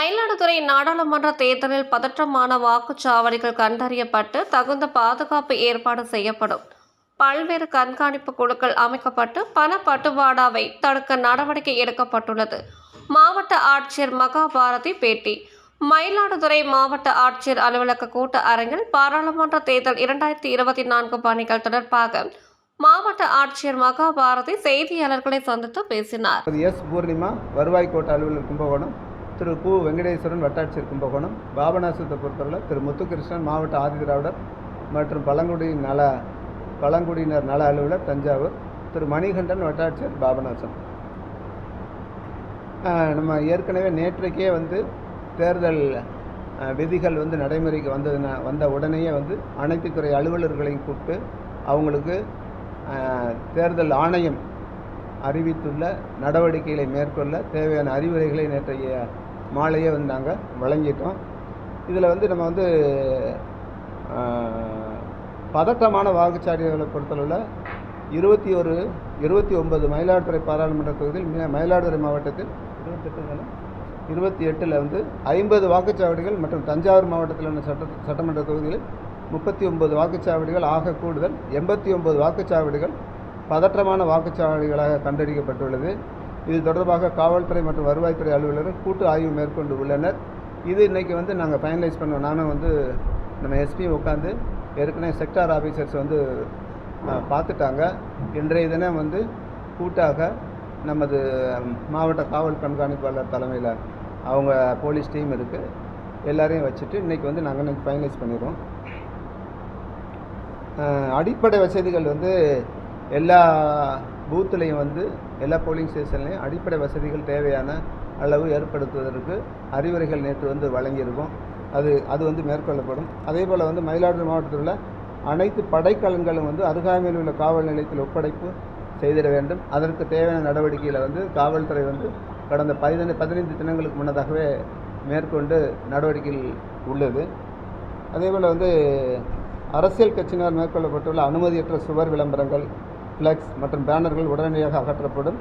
மயிலாடுதுறை நாடாளுமன்ற தேர்தலில் பதற்றமான வாக்குச்சாவடிகள் கண்டறியப்பட்டு தகுந்த பாதுகாப்பு ஏற்பாடு செய்யப்படும். பல்வேறு கண்காணிப்பு குழுக்கள் அமைக்கப்பட்டு பண பட்டுவாடாவை தடுக்க நடவடிக்கை எடுக்கப்பட்டுள்ளது. மாவட்ட ஆட்சியர் மகாபாரதி பேட்டி. மயிலாடுதுறை மாவட்ட ஆட்சியர் அலுவலக கூட்ட அரங்கில் பாராளுமன்ற தேர்தல் இரண்டாயிரத்தி இருபத்தி நான்கு பணிகள் தொடர்பாக மாவட்ட ஆட்சியர் மகாபாரதி செய்தியாளர்களை சந்தித்து பேசினார். எஸ். பூர்ணிமா வருவாய் கோட்ட அலுவலர் கும்பகோணம். திரு கு வெங்கடேஸ்வரன் வட்டாட்சியர் கும்பகோணம் பாபநாசத்தை பொறுத்தவரை திரு முத்துகிருஷ்ணன் மாவட்ட ஆதிதிராவிடர் மற்றும் பழங்குடி நல பழங்குடியினர் நல அலுவலர் தஞ்சாவூர் திரு மணிகண்டன் வட்டாட்சியர் பாபநாசம் நம்ம ஏற்கனவே நேற்றைக்கே வந்து தேர்தல் விதிகள் வந்து நடைமுறைக்கு வந்ததுனா வந்த உடனேயே வந்து அனைத்து துறை அலுவலர்களையும் கூப்பிட்டு அவங்களுக்கு தேர்தல் ஆணையம் அறிவித்துள்ள நடவடிக்கைகளை மேற்கொள்ள தேவையான அறிவுரைகளை நேற்றைய மாலையே வந்து நாங்கள் வழங்கிட்டோம் இதில் வந்து நம்ம வந்து பதட்டமான வாக்குச்சாவடிகளை பொறுத்தளவில் இருபத்தி ஒரு இருபத்தி ஒன்பது மயிலாடுதுறை பாராளுமன்ற தொகுதியில் மயிலாடுதுறை மாவட்டத்தில் இருபத்தெட்டு இருபத்தி எட்டில் வந்து ஐம்பது வாக்குச்சாவடிகள் மற்றும் தஞ்சாவூர் மாவட்டத்தில் உள்ள சட்ட சட்டமன்ற தொகுதிகளில் முப்பத்தி ஒன்பது வாக்குச்சாவடிகள் ஆக கூடுதல் எண்பத்தி ஒன்பது வாக்குச்சாவடிகள் பதற்றமான வாக்குச்சாவடிகளாக கண்டறியப்பட்டுள்ளது. இது தொடர்பாக காவல்துறை மற்றும் வருவாய்த்துறை அலுவலர்கள் கூட்டு ஆய்வு மேற்கொண்டு உள்ளனர். இது இன்றைக்கி வந்து நாங்கள் ஃபைனலைஸ் பண்ணுவோம் நானும் வந்து நம்ம எஸ்பி உட்காந்து ஏற்கனவே செக்டார் ஆஃபீஸர்ஸ் வந்து பார்த்துட்டாங்க. இன்றைய தினம் வந்து கூட்டாக நமது மாவட்ட காவல் கண்காணிப்பாளர் தலைமையில் அவங்க போலீஸ் டீம் இருக்குது எல்லாரையும் வச்சுட்டு இன்றைக்கி வந்து நாங்கள் இன்றைக்கி ஃபைனலைஸ் பண்ணிடுவோம் அடிப்படை வசதிகள் வந்து எல்லா பூத்துலையும் வந்து எல்லா போலிங் ஸ்டேஷன்லேயும் அடிப்படை வசதிகள் தேவையான அளவு ஏற்படுத்துவதற்கு அறிவுரைகள் நேற்று வந்து வழங்கியிருக்கும். அது அது வந்து மேற்கொள்ளப்படும். அதே போல் வந்து மயிலாடுதுறை மாவட்டத்தில் உள்ள அனைத்து படைக்கலன்களும் வந்து அருகாமையில் உள்ள காவல் நிலையத்தில் ஒப்படைப்பு செய்திட வேண்டும். அதற்கு தேவையான நடவடிக்கையில் வந்து காவல்துறை வந்து கடந்த பதினைந்து பதினைந்து தினங்களுக்கு முன்னதாகவே மேற்கொண்டு நடவடிக்கைகள் உள்ளது. அதேபோல் வந்து அரசியல் கட்சியினர் மேற்கொள்ளப்பட்டுள்ள அனுமதியற்ற சுவர் விளம்பரங்கள் ஃப்ளெக்ஸ் மற்றும் பேனர்கள் உடனடியாக அகற்றப்படும்.